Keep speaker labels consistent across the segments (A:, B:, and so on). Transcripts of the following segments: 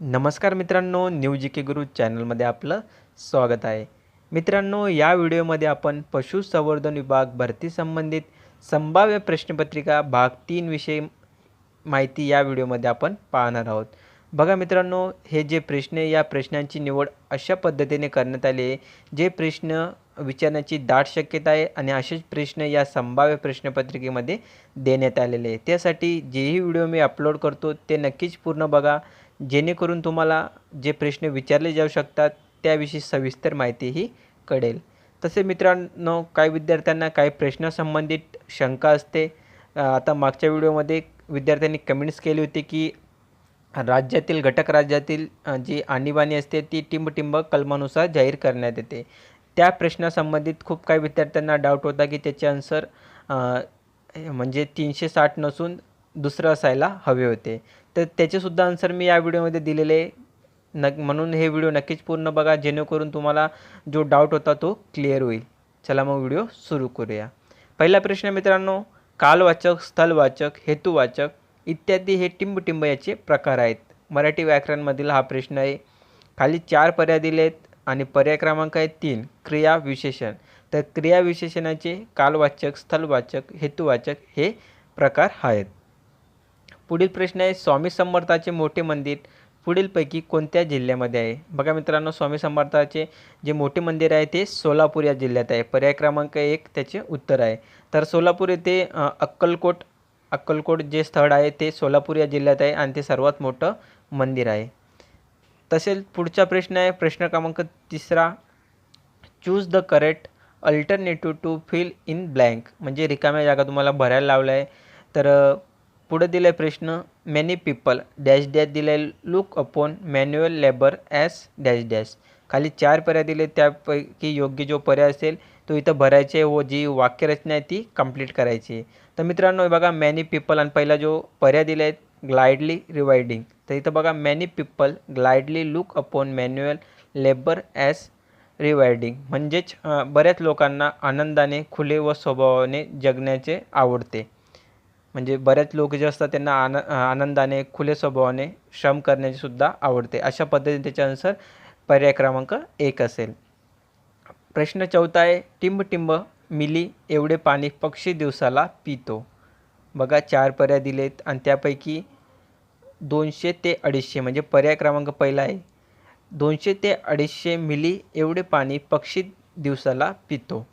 A: नमस्कार मित्रांनो न्यू जी के गुरु चॅनलमध्ये आपलं स्वागत आहे. मित्रांनो या व्हिडिओमध्ये आपण पशुसंवर्धन विभाग भरती संबंधित संभाव्य प्रश्नपत्रिका भाग तीन विषयी माहिती या व्हिडिओमध्ये आपण पाहणार आहोत. बघा मित्रांनो हे जे प्रश्न आहे या प्रश्नांची निवड अशा पद्धतीने करण्यात आली आहे जे प्रश्न विचारण्याची दाट शक्यता आहे आणि असेच प्रश्न या संभाव्य प्रश्नपत्रिकेमध्ये देण्यात आलेले आहे. त्यासाठी जेही व्हिडिओ मी अपलोड करतो ते नक्कीच पूर्ण बघा. जेणेकरून तुम्हाला जे प्रश्न विचारले जाऊ शकतात त्याविषयी सविस्तर माहितीही कळेल. तसे मित्रांनो काही विद्यार्थ्यांना काही प्रश्नासंबंधित शंका असते. आता मागच्या व्हिडिओमध्ये विद्यार्थ्यांनी कमेंट्स केली होती की राज्यातील घटक राज्यातील जी आणीबाणी असते ती टिंबटिंब कलमानुसार जाहीर करण्यात येते. त्या प्रश्नासंबंधित खूप काही विद्यार्थ्यांना डाऊट होता की त्याचे आन्सर म्हणजे तीनशे साठ नसून दुसरं असायला हवे होते. तर त्याचेसुद्धा आन्सर मी या व्हिडिओमध्ये दिलेले आहे. नक म्हणून हे व्हिडिओ नक्कीच पूर्ण बघा जेणेकरून तुम्हाला जो डाऊट होता तो क्लिअर होईल. चला मग व्हिडिओ सुरू करूया. पहिला प्रश्न मित्रांनो कालवाचक स्थलवाचक हेतुवाचक इत्यादी हे टिंबटिंब याचे प्रकार आहेत. मराठी व्याकरणमधील हा प्रश्न आहे. खाली चार पर्याय दिले आहेत आणि पर्याय क्रमांक आहे तीन क्रिया विशेषण. तर क्रिया विशेषणाचे कालवाचक स्थलवाचक हेतुवाचक हे प्रकार आहेत. पुढील प्रश्न आहे स्वामी समर्थाचे मोठे मंदिर पुढीलपैकी कोणत्या जिल्ह्यामध्ये आहे? बघा मित्रांनो स्वामी समर्थाचे जे मोठे मंदिर आहे ते सोलापूर या जिल्ह्यात आहे. पर्याय क्रमांक एक त्याचे उत्तर आहे. तर सोलापूर येथे अक्कलकोट अक्कलकोट जे स्थळ आहे ते सोलापूर या जिल्ह्यात आहे आणि ते सर्वात मोठं मंदिर आहे. तसेच पुढचा प्रश्न आहे प्रश्न क्रमांक तिसरा choose the correct alternative to fill in blank. म्हणजे रिकाम्या जागा तुम्हाला भरायला लावल्या. आहे तर पुढे दिले प्रश्न मेनी पीपल डॅश डॅश दिलं look upon manual labour as dash dash खाली चार पर्याय दिले त्यापैकी योग्य जो पर्याय असेल तो इथं भरायचे व जी वाक्यरचना आहे ती कंप्लीट करायची आहे. तर मित्रांनो हे बघा मॅनी पीपल आणि पहिला जो पर्याय दिला आहे ग्लायडली रिवायडिंग तर इथं बघा many people gladly look upon manual labour as rewarding म्हणजेच बऱ्याच लोकांना आनंदाने खुले व स्वभावाने जगण्याचे आवडते. म्हणजे बऱ्याच लोक जे असतात त्यांना आन आनंदाने खुले स्वभावाने श्रम करण्याचीसुद्धा आवडते. अशा पद्धतीने त्याचे अनुसार पर्याय क्रमांक एक असेल. प्रश्न चौथा आहे टिंब टिंब मिली एवढे पाणी पक्षी दिवसाला पितो. बघा चार पर्याय दिलेत आणि त्यापैकी दोनशे ते अडीचशे म्हणजे पर्याय क्रमांक पहिला आहे. दोनशे ते अडीचशे मिली एवढे पाणी पक्षी दिवसाला पितो.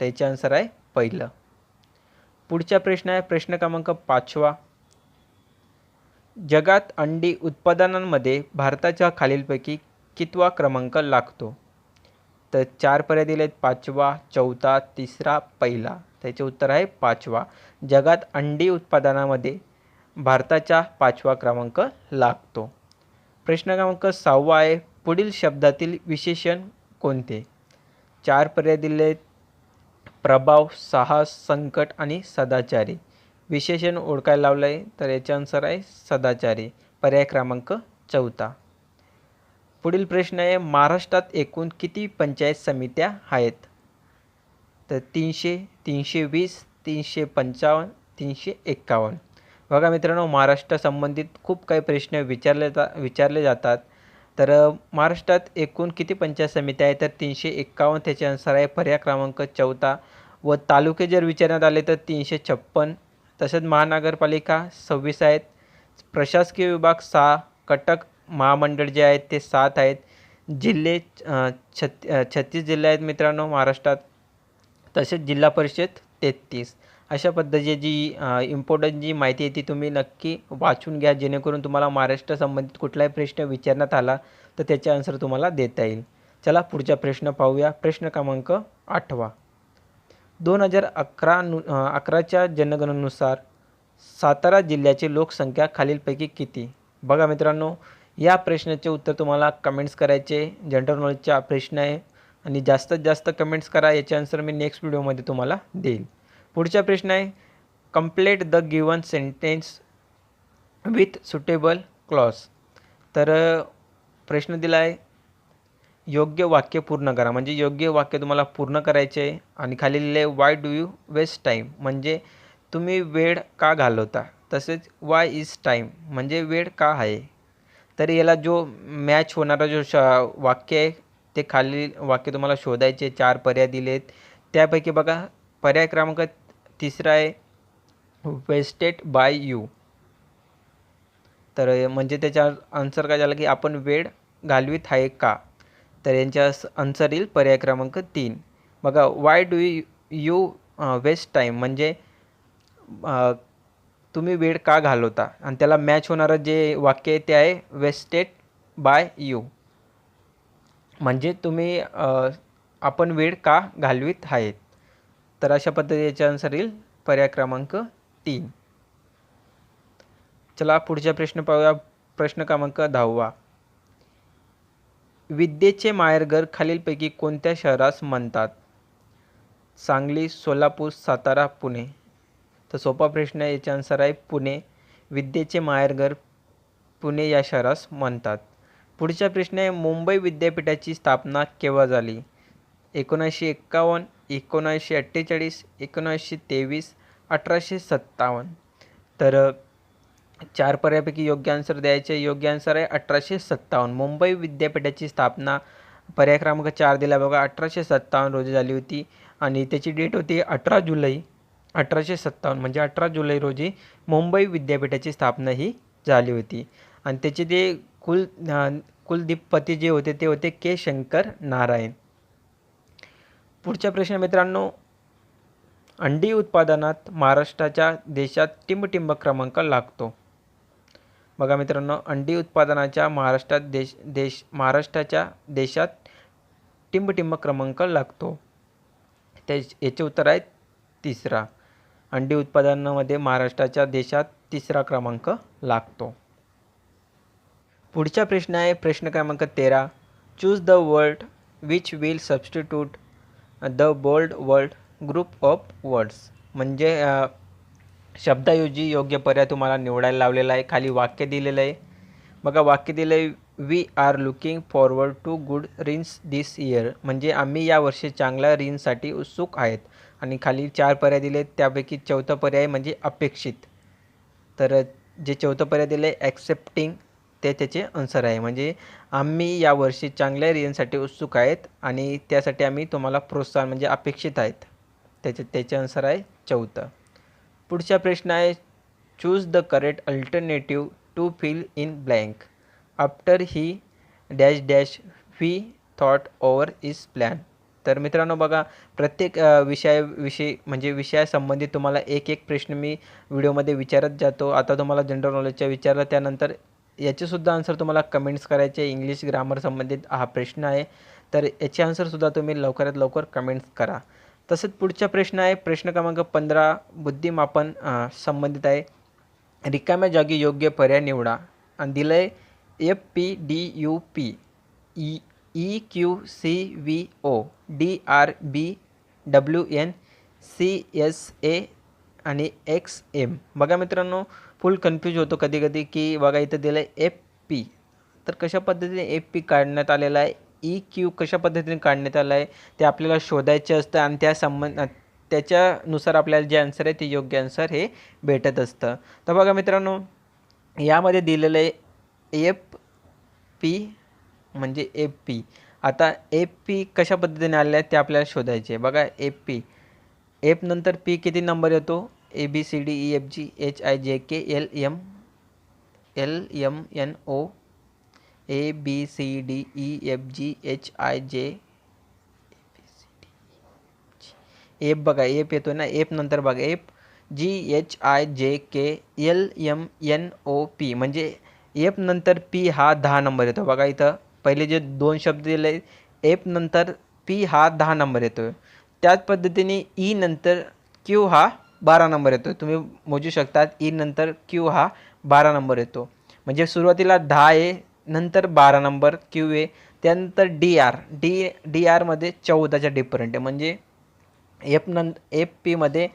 A: त्याचे आन्सर आहे पहिलं. पुढचा प्रश्न आहे प्रश्न क्रमांक पाचवा. जगात अंडी उत्पादनांमध्ये भारताच्या खालीलपैकी कितवा क्रमांक लागतो? तर चार पर्याय दिले आहेत पाचवा चौथा तिसरा पहिला. त्याचे उत्तर आहे पाचवा. जगात अंडी उत्पादनामध्ये भारताचा पाचवा क्रमांक लागतो. प्रश्न क्रमांक सहावा आहे पुढील शब्दातील विशेषण कोणते? चार पर्याय दिले आहेत प्रभाव साहस संकट आणि सदाचारी. विशेषण ओळखायला लावलं आहे तर याचे आन्सर आहे सदाचारी. पर्याय क्रमांक चौथा. पुढील प्रश्न आहे महाराष्ट्रात एकूण किती पंचायत समित्या आहेत? तर तीनशे तीनशे वीस तीनशे पंचावन्न तीनशे एक्कावन्न. बघा मित्रांनो महाराष्ट्रासंबंधित खूप काही प्रश्न विचारले जा विचारले जातात. तर महाराष्ट्रात एकूण किती पंचायत समित्या आहेत? तर तीनशे एक्कावन्न त्याचे आन्सर आहे. पर्याय क्रमांक चौथा. व तालुके जर विचारण्यात आले तर तीनशे छप्पन. तसेच महानगरपालिका सव्वीस आहेत. प्रशासकीय विभाग सहा. कटक महामंडळ जे आहेत ते सात आहेत. जिल्हे छत्ती छत् छत्तीस जिल्हे आहेत मित्रांनो महाराष्ट्रात. तसेच जिल्हा परिषद तेहतीस. अशा पद्धतीची जी इम्पॉर्टंट जी माहिती आहे ती तुम्ही नक्की वाचून घ्या. जेणेकरून तुम्हाला महाराष्ट्र संबंधित कुठलाही प्रश्न विचारण्यात आला तर त्याचे आन्सर तुम्हाला देता येईल. चला पुढचा प्रश्न पाहूया. प्रश्न क्रमांक आठवा. दोन हजार अकरा नु अकराच्या जनगणनेनुसार सातारा जिल्ह्याची लोकसंख्या खालीलपैकी किती? बघा मित्रांनो या प्रश्नाचे उत्तर तुम्हाला कमेंट्स करायचे. जनरल नॉलेजचा प्रश्न आहे. आणि जास्तीत जास्त कमेंट्स करा. याचे आन्सर मी नेक्स्ट व्हिडिओमध्ये तुम्हाला देईल. पुढचा प्रश्न आहे. Complete the given sentence with suitable clause तर प्रश्न दिला आहे योग्य वाक्य पूर्ण करा. म्हणजे योग्य वाक्य तुम्हाला पूर्ण करायचे आहे आणि खाली लिहिले why do you waste time म्हणजे तुम्ही वेळ का घालवता? तसेच वाय इज टाईम म्हणजे वेळ का आहे? तर याला जो मॅच होणारा जो श वाक्य आहे ते खाली वाक्य तुम्हाला शोधायचे चार पर्याय दिले आहेत त्यापैकी बघा पर्याय क्रमांक तिसरा आहे वेस्टेड बाय यू तर म्हणजे त्याच्या आन्सर काय झालं की आपण वेळ घालवीत आहे का? तर यांच्या आन्सर येईल पर्याय क्रमांक तीन. बघा why do you waste time म्हणजे तुम्ही वेळ का घालवता? आणि त्याला मॅच होणारं जे वाक्य आहे ते आहे वेस्टेड बाय यू म्हणजे तुम्ही आपण वेळ का घालवीत आहेत? तर अशा पद्धतीचे आन्सर येईल पर्याय क्रमांक तीन. चला पुढचा प्रश्न पाहूया. प्रश्न क्रमांक दहावा. विद्येचे माहेरघर खालीलपैकी कोणत्या शहरास म्हणतात? सांगली सोलापूर सातारा पुणे. तर सोपा प्रश्न याचे आन्सर आहे पुणे विद्येचे माहेरघर पुणे या शहरास म्हणतात. पुढचा प्रश्न आहे मुंबई विद्यापीठाची स्थापना केव्हा झाली? एकोणीसशे एक्कावन्न एकोणीसशे अठ्ठेचाळीस एकोणीसशे तेवीस अठराशे सत्तावन्न. तर चार पर्यायापैकी योग्य आन्सर द्यायचे. योग्य आन्सर आहे अठराशे सत्तावन्न. मुंबई विद्यापीठाची स्थापना पर्याय क्रमांक चार दिला. बघा अठराशे सत्तावन्न रोजी झाली होती आणि त्याची डेट होती अठरा जुलै अठराशे सत्तावन्न. म्हणजे अठरा जुलै रोजी मुंबई विद्यापीठाची स्थापना ही झाली होती. आणि त्याचे जे कुल कुलदीपपती जे होते ते होते के शंकर नारायण. पुढचा प्रश्न मित्रांनो अंडी उत्पादनात महाराष्ट्राच्या देशात टिंबटिंब क्रमांक लागतो. बघा मित्रांनो अंडी उत्पादनाच्या महाराष्ट्रात देश देश महाराष्ट्राच्या देशात टिंबटिंब क्रमांक लागतो. त्या याचे उत्तर आहे तिसरा. अंडी उत्पादनामध्ये महाराष्ट्राच्या देशात तिसरा क्रमांक लागतो. पुढचा प्रश्न आहे प्रश्न क्रमांक तेरा. Choose the word which will substitute the bold word group of words म्हणजे शब्दाऐवजी योग्य पर्याय तुम्हाला निवडायला लावलेला आहे. खाली वाक्य दिलेलं आहे. बघा वाक्य दिलं आहे we are looking forward to good rains this year म्हणजे आम्ही यावर्षी चांगल्या रिन्ससाठी उत्सुक आहेत. आणि खाली चार पर्याय दिले आहेत त्यापैकी चौथा पर्याय म्हणजे अपेक्षित. तर जे चौथं पर्याय दिलं आहे ॲक्सेप्टिंग ते त्याचे आन्सर आहे. म्हणजे आम्ही यावर्षी चांगल्या रिन्ससाठी उत्सुक आहेत आणि त्यासाठी आम्ही तुम्हाला प्रोत्साहन म्हणजे अपेक्षित आहेत. त्याचे त्याचे आन्सर आहे चौथं. पुढचा प्रश्न आहे choose the correct alternative to fill in blank after he dash dash we thought over his plan तर मित्रांनो बघा प्रत्येक विषयाविषयी म्हणजे विषयासंबंधित तुम्हाला एक एक प्रश्न मी व्हिडिओमध्ये विचारत जातो. आता तुम्हाला जनरल नॉलेजच्या विचारलं त्यानंतर याचेसुद्धा आन्सर तुम्हाला कमेंट्स करायचे. इंग्लिश ग्रामर संबंधित हा प्रश्न आहे. तर याचे आन्सरसुद्धा तुम्ही लवकरात लवकर कमेंट्स करा. तसंच पुढचा प्रश्न आहे प्रश्न क्रमांक पंधरा बुद्धिमापन संबंधित आहे. रिकाम्या जागी योग्य पर्याय निवडा. आणि दिलं आहे F P D U P E E Q C V O D R B W N C S A आणि एक्स एम बघा मित्रांनो फुल कन्फ्यूज होतो कधी कधी की बघा इथं दिलं आहे एफ पी तर कशा पद्धतीने एफ पी काढण्यात आलेला आहे? ई क्यू कशा पद्धतीने काढण्यात आलं आहे ते आपल्याला शोधायचे असतं आणि त्या संबंध त्याच्यानुसार आपल्याला जे आन्सर आहे ते योग्य आन्सर हे भेटत असतं. तर बघा मित्रांनो यामध्ये दिलेलं आहे एफ पी म्हणजे एफ पी आता एफ पी कशा पद्धतीने आलेलं आहे ते आपल्याला शोधायचे आहे. बघा एफ पी एफ नंतर पी किती नंबर येतो? A B C D E F G H I J K L M L M N O A B C D E F G H I J F बघा F येतो ना app नंतर बघा app G H I J K L M N O P म्हणजे app नंतर P हा दहा number येतो. बघा इथं पहिले जे दोन शब्द दिले एप नंतर पी हा दहा नंबर येतो त्याच पद्धतीने ई नंतर क्यू हा बारा नंबर येतो तुम्ही मोजू शकतात ई नंतर क्यू हा बारा नंबर येतो. म्हणजे सुरुवातीला दहा आहे नंतर बारा नंबर क्यू ए त्यानंतर डी आर डी डी आरमध्ये चौदाच्या डिफरंट आहे. म्हणजे एफ नं एफ पीमध्ये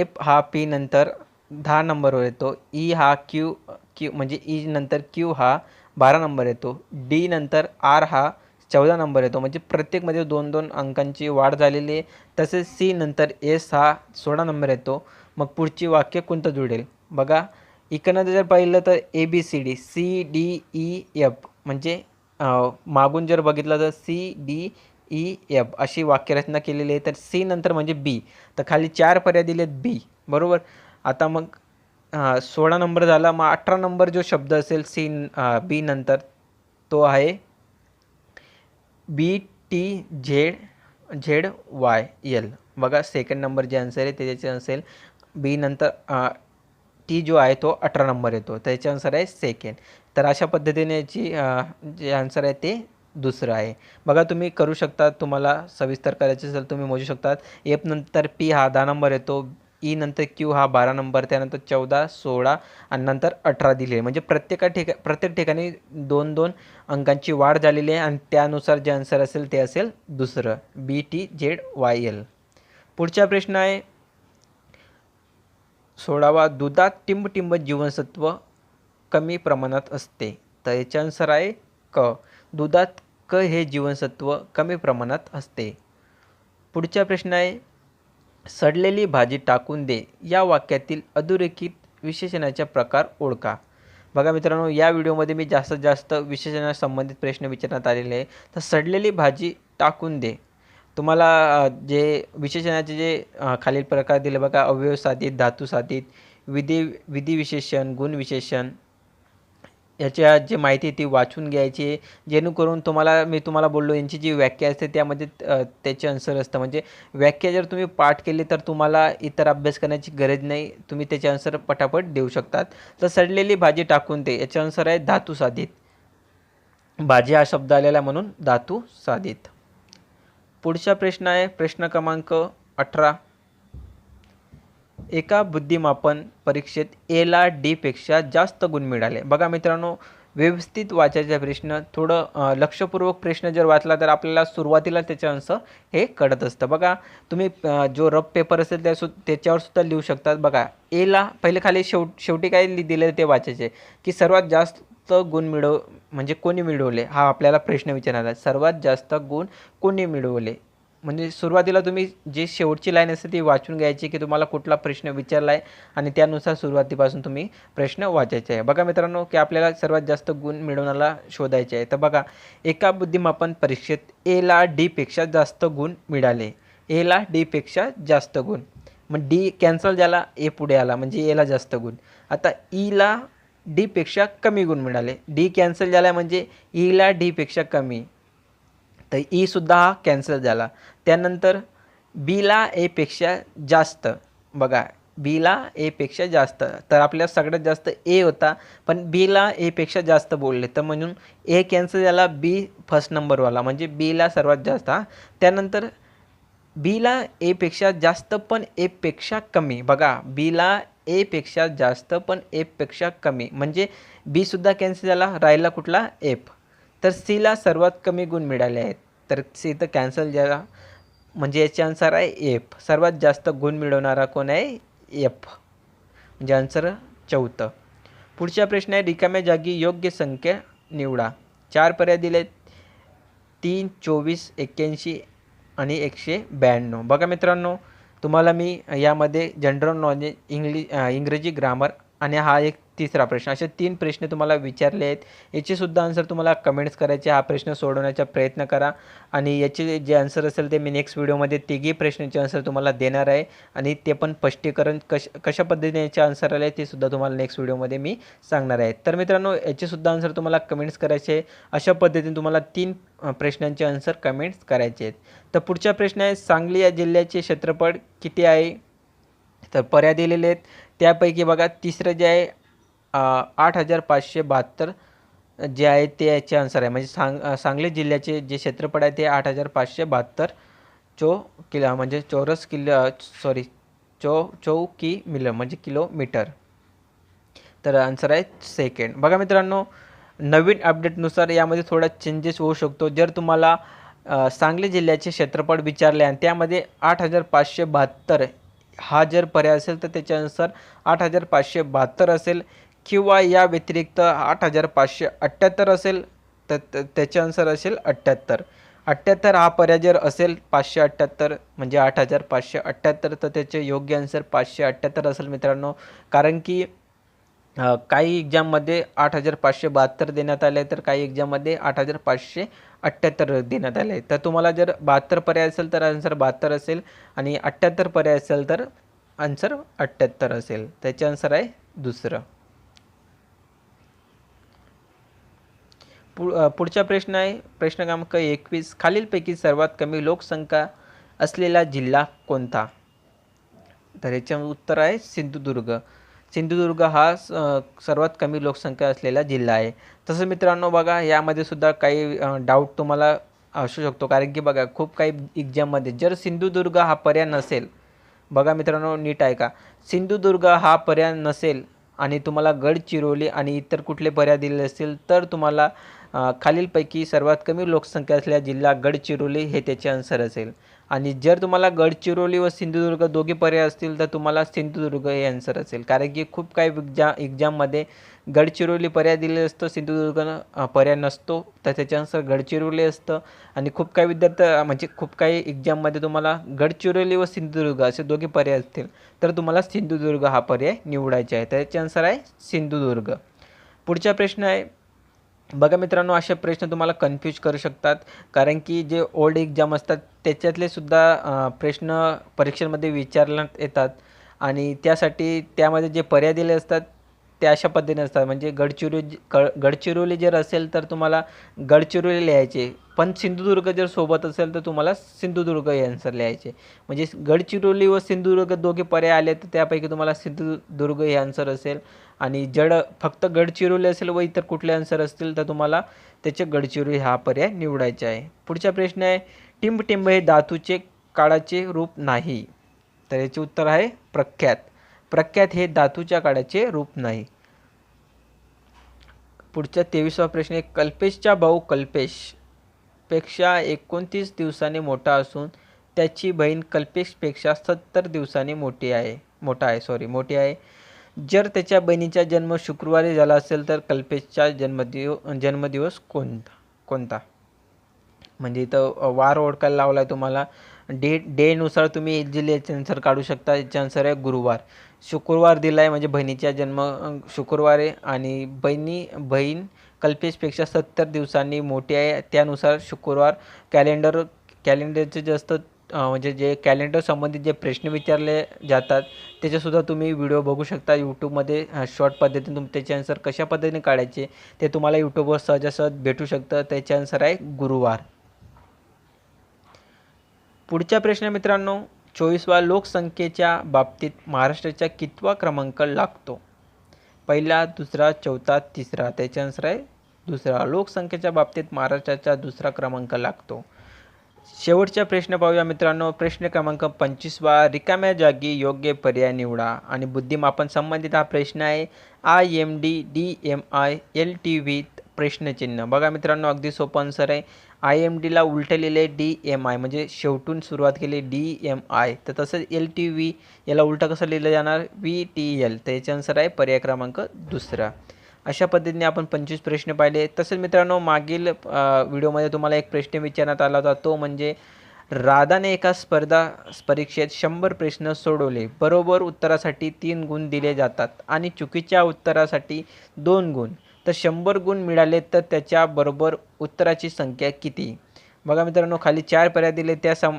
A: एफ हा पी नंतर दहा नंबरवर येतो. ई हा क्यू क्यू म्हणजे ई नंतर क्यू हा बारा नंबर येतो. डी नंतर आर हा चौदा नंबर येतो. म्हणजे प्रत्येकमध्ये दोन दोन अंकांची वाढ झालेली आहे. तसेच सी नंतर एस हा सोळा नंबर येतो. मग पुढची वाक्य कोणतं जुळेल? बघा. इकडनं जर पाहिलं तर A B C D C D E F म्हणजे मागून जर बघितलं तर सी डी ई एफ अशी वाक्यरचना केलेली आहे. तर सी नंतर म्हणजे बी तर खाली चार पर्याय आहेत बी बरोबर? आता मग सोळा नंबर झाला. मग अठरा नंबर जो शब्द असेल सी बी नंतर तो आहे B T Z Z Y L बघा सेकंड नंबर जे आन्सर आहे त्याचे असेल बी नंतर टी जो आहे तो अठरा नंबर येतो. त्याचे आन्सर आहे सेकंड तर अशा पद्धतीने याची जे आन्सर आहे ते दुसरं आहे. बघा तुम्ही करू शकता तुम्हाला सविस्तर करायचे असेल तुम्ही मोजू शकतात. एफ नंतर पी हा दहा नंबर येतो. ई नंतर क्यू हा बारा नंबर त्यानंतर चौदा सोळा आणि नंतर अठरा दिले म्हणजे प्रत्येका ठिका प्रत्येक ठिकाणी दोन दोन अंकांची वाढ झालेली आहे आणि त्यानुसार जे आन्सर असेल ते असेल दुसरं. B T Z Y L पुढचा प्रश्न आहे सोळावा दुधात टिंबटिंब जीवनसत्व कमी प्रमाणात असते. तर याचे आन्सर आहे क. दुधात क हे जीवनसत्व कमी प्रमाणात असते. पुढचा प्रश्न आहे सडलेली भाजी टाकून दे. या वाक्यातील अधोरेखित विशेषणाचा प्रकार ओळखा. बघा मित्रांनो या व्हिडिओमध्ये मी जास्तीत जास्त विशेषणासंबंधित प्रश्न विचारण्यात आलेले आहे. तर सडलेली भाजी टाकून दे. तुम्हाला जे विशेषणाचे जे खालील प्रकार दिले बघा अवयव साधित धातू साधित विधी विधिविशेषण गुणविशेषण याच्या जी माहिती आहे ती वाचून घ्यायची जेणेकरून तुम्हाला मी तुम्हाला बोललो यांची जी व्याख्या असते त्यामध्ये त्याचे आन्सर असतं. म्हणजे व्याख्या जर तुम्ही पाठ केली तर तुम्हाला इतर अभ्यास करण्याची गरज नाही. तुम्ही त्याचे आन्सर पटापट देऊ शकतात. तर सडलेली भाजी टाकून दे. याचे आन्सर आहे धातू साधित. भाजी हा शब्द आलेला आहे म्हणून धातू साधित. पुढचा प्रश्न आहे प्रश्न क्रमांक अठरा. एका बुद्धिमापन परीक्षेत एला डीपेक्षा जास्त गुण मिळाले. बघा मित्रांनो व्यवस्थित वाचायचा प्रश्न थोडं लक्षपूर्वक प्रश्न जर वाचला तर आपल्याला सुरुवातीला त्याचे आन्सर हे कळत असतं. बघा तुम्ही जो रफ पेपर असेल त्या सु त्याच्यावर सुद्धा लिहू शकतात. बघा एला पहिले खाली शेव शेवटी काय लि दिलं ते वाचायचे की सर्वात जास्त गुण मिळव म्हणजे कोणी मिळवले? हा आपल्याला प्रश्न विचारणार आहे. सर्वात जास्त गुण कोणी मिळवले? म्हणजे सुरुवातीला तुम्ही जी शेवटची लाईन असते ती वाचून घ्यायची की तुम्हाला कुठला प्रश्न विचारला आहे आणि त्यानुसार सुरुवातीपासून तुम्ही प्रश्न वाचायचे आहे. बघा मित्रांनो की आपल्याला सर्वात जास्त गुण मिळवण्याला शोधायचे आहे. तर बघा एका बुद्धिमापन परीक्षेत एला डीपेक्षा जास्त गुण मिळाले. एला डीपेक्षा जास्त गुण. मग डी कॅन्सल झाला ए पुढे आला. म्हणजे एला जास्त गुण. आता e ईला डीपेक्षा कमी गुण मिळाले. डी कॅन्सल झाला म्हणजे e ईला डीपेक्षा कमी. तर e ईसुद्धा हा कॅन्सल झाला. त्यानंतर बीला एपेक्षा जास्त. बघा बीला एपेक्षा जास्त. तर आपल्या सगळ्यात जास्त ए होता पण बीला एपेक्षा जास्त बोलले. तर म्हणून ए कॅन्सल झाला बी फर्स्ट नंबरवाला म्हणजे बीला सर्वात जास्त हा. त्यानंतर बीला एपेक्षा जास्त पण एपेक्षा कमी. बघा बीला एपेक्षा जास्त पण एपेक्षा कमी. म्हणजे बीसुद्धा कॅन्सल झाला राहिला कुठला? एफ तर सीला सर्वात कमी गुण मिळाले आहेत. तर सी तर कॅन्सल झाला. म्हणजे याचे आन्सर आहे एफ सर्वात जास्त गुण मिळवणारा कोण आहे? एफ म्हणजे आन्सर चौथं. पुढचा प्रश्न आहे रिकाम्या जागी योग्य संख्या निवडा. चार पर्याय दिले तीन चोवीस एक्क्याऐंशी आणि एकशे ब्याण्णव. बघा मित्रांनो तुम्हाला मी यामध्ये जनरल नॉलेज इंग्लि इंग्रजी ग्रामर आणि हा एक तिसरा प्रश्न. असे तीन प्रश्न तुम्हाला विचारले आहेत. याचे सुद्धा आन्सर तुम्हाला कमेंट्स करायचे हा प्रश्न सोडवण्याचा प्रयत्न करा. आणि याचे जे आन्सर असेल ते मी नेक्स्ट व्हिडिओमध्ये तिघी प्रश्नाचे आन्सर तुम्हाला देणार आहे. आणि ते पण स्पष्टीकरण कश कशा पद्धतीने याचे आन्सर आले ते सुद्धा तुम्हाला नेक्स्ट व्हिडिओमध्ये मी सांगणार आहे. तर मित्रांनो याचे सुद्धा आन्सर तुम्हाला कमेंट्स करायचे आहे अशा पद्धतीने तुम्हाला तीन प्रश्नांचे आन्सर कमेंट्स करायचे आहेत. तर पुढचा प्रश्न आहे सांगली या जिल्ह्याचे क्षेत्रफळ किती आहे? तर पर्याय दिलेले आहेत. त्यापैकी बघा तिसरं जे आहे आठ हजार पाचशे बहात्तर जे आहे ते याचे आन्सर आहे. म्हणजे सांग सांगली जिल्ह्याचे जे क्षेत्रफळ आहे ते आठ हजार पाचशे बहात्तर. चो किलो म्हणजे चौरस किलो सॉरी चौ चौ कि मिल म्हणजे किलोमीटर. तर आन्सर आहे सेकंड बघा मित्रांनो नवीन अपडेटनुसार यामध्ये थोडा चेंजेस होऊ शकतो. जर तुम्हाला सांगली जिल्ह्याचे क्षेत्रफळ विचारले आणि त्यामध्ये आठ हजार पाचशे बहात्तर हा जर पर्याय असेल तर त्याच्यानुसार आठ हजार पाचशे बहात्तर असेल. किंवा या व्यतिरिक्त आठ हजार पाचशे अठ्ठ्याहत्तर असेल तर त्याचे आन्सर असेल अठ्ठ्याहत्तर अठ्ठ्याहत्तर हा पर्याय जर असेल पाचशे अठ्ठ्याहत्तर म्हणजे आठ हजार पाचशे अठ्ठ्याहत्तर तर त्याचे योग्य आन्सर पाचशे अठ्ठ्याहत्तर असेल मित्रांनो. कारण की काही एक्झाममध्ये आठ हजार पाचशे बहात्तर देण्यात आले तर काही एक्झाममध्ये आठ हजार पाचशे अठ्ठ्याहत्तर देण्यात आले. तर तुम्हाला जर बहात्तर पर्याय असेल तर आन्सर बहात्तर असेल आणि अठ्ठ्याहत्तर पर्याय असेल तर आन्सर अठ्ठ्याहत्तर असेल. त्याचे आन्सर आहे दुसरं पु अ, पुढचा प्रश्न आहे. प्रश्न क्रमांक एकवीस. खालीलपैकी सर्वात कमी लोकसंख्या असलेला जिल्हा कोणता? तर याचे उत्तर आहे सिंधुदुर्ग. सिंधुदुर्ग हा स- सर्वात कमी लोकसंख्या असलेला जिल्हा आहे. तसं मित्रांनो बघा यामध्ये सुद्धा काही डाऊट तुम्हाला असू शकतो. कारण की बघा खूप काही एक्झाममध्ये जर सिंधुदुर्ग हा पर्याय नसेल बघा मित्रांनो नीट आहे का सिंधुदुर्ग हा पर्याय नसेल आणि तुम्हाला गडचिरोली आणि इतर कुठले पर्याय दिले असतील तर तुम्हाला खालीलपैकी सर्वात कमी लोकसंख्या असलेला जिल्हा गडचिरोली हे त्याचे आन्सर असेल. आणि जर तुम्हाला गडचिरोली व सिंधुदुर्ग दोघे पर्याय असतील तर तुम्हाला सिंधुदुर्ग हे आन्सर असेल. कारण की खूप काही एक्झा एक्झाममध्ये गडचिरोली पर्याय दिले असतं सिंधुदुर्ग पर्याय नसतो तर त्याच्यानुसार गडचिरोली असतं. आणि खूप काही विद्यार्थी म्हणजे खूप काही एक्झाममध्ये तुम्हाला गडचिरोली व सिंधुदुर्ग असे दोघे पर्याय असतील तर तुम्हाला सिंधुदुर्ग हा पर्याय निवडायचा आहे. तर आन्सर आहे सिंधुदुर्ग. पुढचा प्रश्न आहे बघा मित्रांनो असे प्रश्न तुम्हाला कन्फ्यूज करू शकतात कारण की जे ओल्ड एक्झाम असतात त्याच्यातले सुद्धा प्रश्न परीक्षेमध्ये विचारण्यात येतात. आणि त्यासाठी त्यामध्ये जे पर्याय दिले असतात ते अशा पद्धतीने असतात. म्हणजे गडचिरोली ग गडचिरोली जर असेल तर तुम्हाला गडचिरोली लिहायचे. पण सिंधुदुर्ग जर सोबत असेल तर तुम्हाला सिंधुदुर्ग हे आन्सर लिहायचे. म्हणजे गडचिरोली व सिंधुदुर्ग दोघे पर्याय आले तर त्यापैकी तुम्हाला सिंधुदुर्ग हे आन्सर असेल. आणि जड फक्त गडचिरोली असेल व इतर कुठले आन्सर असतील तर तुम्हाला त्याचे गडचिरोली हा पर्याय निवडायचा आहे. पुढचा प्रश्न आहे टिंबटिंब हे धातूचे काळाचे रूप नाही. तर याचे उत्तर आहे प्रख्यात. प्रख्यात हे धातूच्या काळाचे रूप नाही. पुढचा तेवीसवा प्रश्न आहे कल्पेशचा भाऊ कल्पेशपेक्षा एकोणतीस दिवसांनी मोठा असून त्याची बहीण कल्पेशपेक्षा सत्तर दिवसांनी मोठी आहे मोठा आहे सॉरी मोठी आहे. जर त्याच्या बहिणीचा जन्म शुक्रवारी झाला असेल तर कल्पेशचा जन्मदिव जन्मदिवस कोणता कोणता? म्हणजे इथं वार ओळखायला लावला आहे तुम्हाला. डे डेनुसार तुम्ही जे याचे आन्सर काढू शकता. याचे आन्सर आहे गुरुवार. शुक्रवार दिला आहे म्हणजे बहिणीचा जन्म शुक्रवार आहे आणि बहिणी बहीण कल्पेशपेक्षा सत्तर दिवसांनी मोठी आहे. त्यानुसार शुक्रवार कॅलेंडर कॅलेंडरचे जास्त म्हणजे जे कॅलेंडर संबंधित जे प्रश्न विचारले जातात त्याचेसुद्धा तुम्ही व्हिडिओ बघू शकता. यूट्यूबमध्ये शॉर्ट पद्धतीने तुम त्याचे आन्सर कशा पद्धतीने काढायचे ते तुम्हाला यूट्यूबवर सहजासहज भेटू शकतं. त्याचे आन्सर आहे गुरुवार. पुढचा प्रश्न मित्रांनो चोवीसवा लोकसंख्येच्या बाबतीत महाराष्ट्राचा कितवा क्रमांक लागतो? पहिला दुसरा चौथा तिसरा. त्याचे आन्सर आहे दुसरा. लोकसंख्येच्या बाबतीत महाराष्ट्राचा दुसरा क्रमांक लागतो. शेवटचा प्रश्न पाहूया मित्रांनो. प्रश्न क्रमांक पंचवीसवा. रिकाम्या जागी योग्य पर्याय निवडा. आणि बुद्धिमापन संबंधित हा प्रश्न आहे. I M D D M I L T V प्रश्नचिन्ह. बघा मित्रांनो अगदी सोपं आन्सर आहे. आय एम डीला उलटं लिहिले डी एम आय म्हणजे शेवटून सुरुवात केली डी एम आय. तर तसंच एल टी व्ही याला उलटं कसं लिहिलं जाणार? V T L. तर याचे आन्सर आहे पर्याय क्रमांक दुसरा. अशा पद्धतीने आपण पंचवीस प्रश्न पाहिले. तसेच मित्रांनो मागील व्हिडिओमध्ये तुम्हाला एक प्रश्न विचारण्यात आला होता. तो म्हणजे राधाने एका स्पर्धा परीक्षेत शंभर प्रश्न सोडवले. बरोबर उत्तरासाठी तीन गुण दिले जातात आणि चुकीच्या उत्तरासाठी दोन गुण. तर शंभर गुण मिळाले तर त्याच्याबरोबर उत्तराची संख्या किती? बघा मित्रांनो खाली चार पर्याय दिले. त्या सम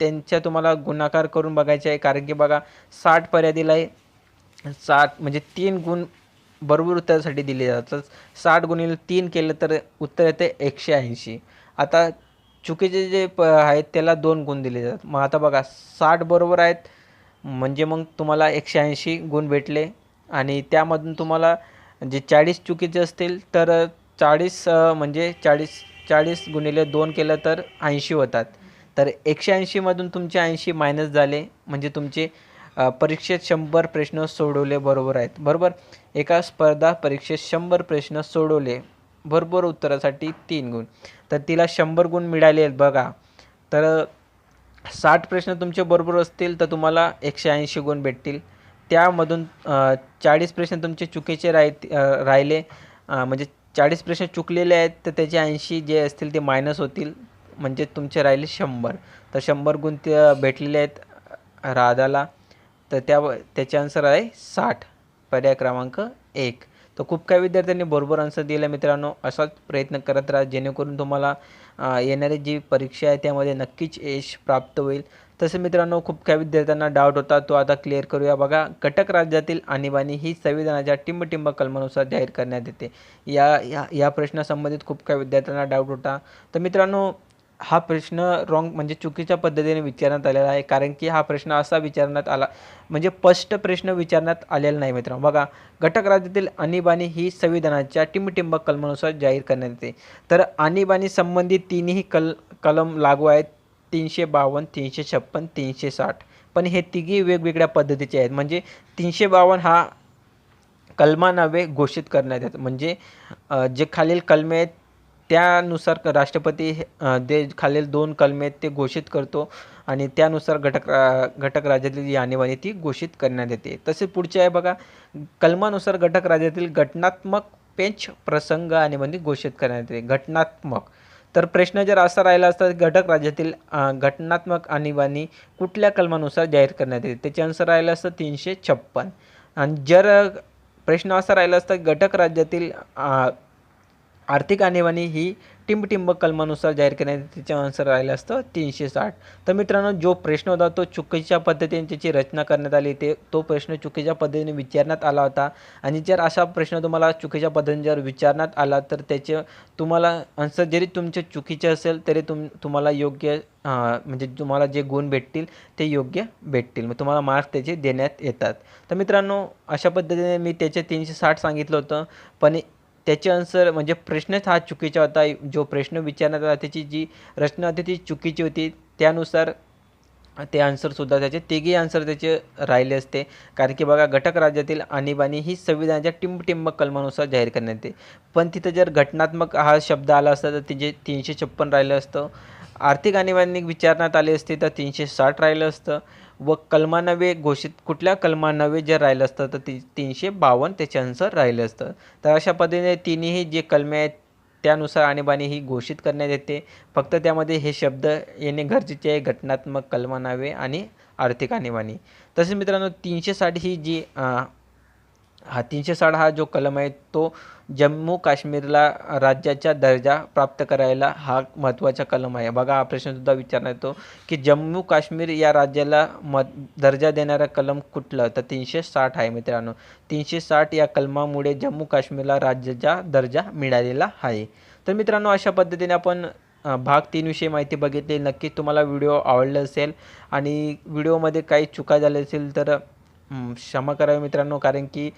A: त्यांच्या तुम्हाला गुणाकार करून बघायचे आहे. कारण की बघा साठ पर्याय दिला आहे साठ म्हणजे तीन गुण बरोबर उत्तरासाठी दिले जातात. साठ गुणिले तीन केलं तर उत्तर येते एकशे ऐंशी. आता चुकीचे जे प आहेत त्याला दोन गुण दिले जातात. मग आता बघा साठ बरोबर आहेत म्हणजे मग तुम्हाला एकशे ऐंशी गुण भेटले. आणि त्यामधून तुम्हाला जे चाळीस चुकीचे असतील तर चाळीस म्हणजे चाळीस चाळीस गुणिले दोन केलं तर ऐंशी होतात. तर एकशे ऐंशीमधून तुमचे ऐंशी मायनस झाले. म्हणजे तुमचे परीक्षेत शंभर प्रश्न सोडवले बरोबर आहेत. बरोबर? एका स्पर्धा परीक्षेत शंभर प्रश्न सोडवले. बरोबर उत्तरासाठी तीन गुण. तर तिला शंभर गुण मिळाले आहेत बघा. तर साठ प्रश्न तुमचे बरोबर असतील तर तुम्हाला एकशे ऐंशी गुण भेटतील. त्यामधून चाळीस प्रश्न तुमचे चुकीचे राह राहिले. म्हणजे चाळीस प्रश्न चुकलेले आहेत तर त्याचे ऐंशी जे असतील ते मायनस होतील. म्हणजे तुमचे राहिले शंभर. तर शंभर गुण ते भेटलेले आहेत राधाला. तर त्या त्याचे आन्सर आहे साठ. पर्याय क्रमांक एक. तर खूप काही विद्यार्थ्यांनी बरोबर आन्सर दिला मित्रांनो. असाच प्रयत्न करत राहा जेणेकरून तुम्हाला येणारी जी परीक्षा आहे त्यामध्ये नक्कीच यश प्राप्त होईल. तसे मित्रांनो खूप काही विद्यार्थ्यांना डाऊट होता तो आता क्लिअर करूया. बघा कटक राज्यातील आणीबाणी ही संविधानाच्या टिंबटिंब कलमानुसार जाहीर करण्यात येते. या या या प्रश्नासंबंधित खूप काही विद्यार्थ्यांना डाऊट होता. तर मित्रांनो हा प्रश्न रॉंग म्हणजे चुकीच्या पद्धतीने विचारण्यात आलेला आहे. कारण की हा प्रश्न असा विचारण्यात आला म्हणजे स्पष्ट प्रश्न विचारण्यात आलेला नाही मित्रांनो. बघा घटक राज्यातील आणीबाणी ही संविधानाच्या टिंबटिंब कलमानुसार जाहीर करण्यात येते. तर आणीबाणी संबंधित तीनही कल कलम लागू आहेत. तीनशे बावन्न तीनशे छप्पन तीनशे साठ. पण हे तिघी वेगवेगळ्या पद्धतीचे आहेत. म्हणजे तीनशे बावन्न हा कलमा नव्हे घोषित करण्यात येतात. म्हणजे जे खालील कलमे आहेत त्यानुसार क- राष्ट्रपती हे- जे खालील दोन कलमे आहेत ते घोषित करतो आणि त्यानुसार घटक रा- घटक राज्यातील जी आणीबाणी ती घोषित करण्यात येते. तसे पुढचे आहे बघा कलमानुसार घटक राज्यातील घटनात्मक पेंच प्रसंग आणीबाणी घोषित करण्यात येते. घटनात्मक. तर प्रश्न जर असा राहिला असता घटक राज्यातील घटनात्मक आणीबाणी कुठल्या कलमानुसार जाहीर करण्यात येते? त्याचे आन्सर राहिलं असतं तीनशे छप्पन. आणि जर प्रश्न असा राहिला असता घटक राज्यातील आर्थिक आणीबाणी ही टिंबटिंब कलमानुसार जाहीर करण्यात त्याचे आन्सर राहिलं असतं तीनशे साठ. तर मित्रांनो जो प्रश्न होता तो चुकीच्या पद्धतीने त्याची रचना करण्यात आली ते तो प्रश्न चुकीच्या पद्धतीने विचारण्यात आला होता. आणि जर असा प्रश्न तुम्हाला चुकीच्या पद्धतीने जर विचारण्यात आला तर त्याचे तुम्हाला आन्सर जरी तुमचे चुकीचे असेल तरी तुम तुम्हाला योग्य म्हणजे तुम्हाला जे गुण भेटतील ते योग्य भेटतील. मग तुम्हाला मार्क्स त्याचे देण्यात येतात. तर मित्रांनो अशा पद्धतीने मी त्याचे तीनशे साठ सांगितलं होतं. पण त्याचे आन्सर म्हणजे प्रश्नच हा चुकीचा होता. जो प्रश्न विचारण्यात आला त्याची जी रचना होती ती चुकीची होती. त्यानुसार ते आन्सरसुद्धा त्याचे तिघी आन्सर त्याचे राहिले असते. कारण की बघा घटक राज्यातील आणीबाणी ही संविधानाच्या टिंबटिंब कलमानुसार जाहीर करण्यात येते. पण तिथं जर घटनात्मक हा शब्द आला असता तर तिचे तीनशे छप्पन राहिलं असतं. आर्थिक आणीबाणी विचारण्यात आली असती तर तीनशे साठ राहिलं असतं व कलमानवे घोषित कुठल्या कलमानवे जर राहिलं असतं तर ती तीनशे बावन्न त्याचे आन्सर राहिलं असतं. तर अशा पद्धतीने तिन्ही जे कलमे आहेत त्यानुसार आणीबाणी ही घोषित करण्यात येते. फक्त त्यामध्ये हे शब्द येणे गरजेचे आहे घटनात्मक कलमा नावे आणि आर्थिक आणीबाणी. तसेच मित्रांनो तीनशे साठ ही जी हा तीनशे साठ हा जो कलम आहे तो जम्मू काश्मीरला राज्याचा दर्जा प्राप्त करायला हा महत्त्वाचा कलम आहे. बघा हा प्रश्नसुद्धा विचारण्यात येतो की जम्मू काश्मीर या राज्याला म दर्जा देणारा कलम कुठलं? तर तीनशे साठ आहे मित्रांनो. तीनशे साठ या कलमामुळे जम्मू काश्मीरला राज्याचा दर्जा मिळालेला आहे. तर मित्रांनो अशा पद्धतीने आपण भाग तीनविषयी माहिती बघितली. नक्कीच तुम्हाला व्हिडिओ आवडला असेल आणि व्हिडिओमध्ये काही चुका झाल्या असेल तर क्षमा करावी मित्रांनो कारण की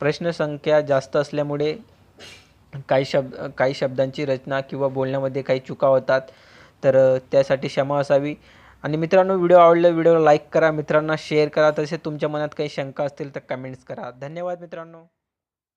A: प्रश्नसंख्या जास्त असल्यामुळे काही शब्द काही शब्दांची रचना किंवा बोलण्यामध्ये काही चुका होतात तर त्यासाठी क्षमा असावी. आणि मित्रांनो व्हिडिओ आवडला व्हिडिओला लाईक करा मित्रांना शेअर करा. तसेच तुमच्या मनात काही शंका असतील तर कमेंट्स करा. धन्यवाद मित्रांनो.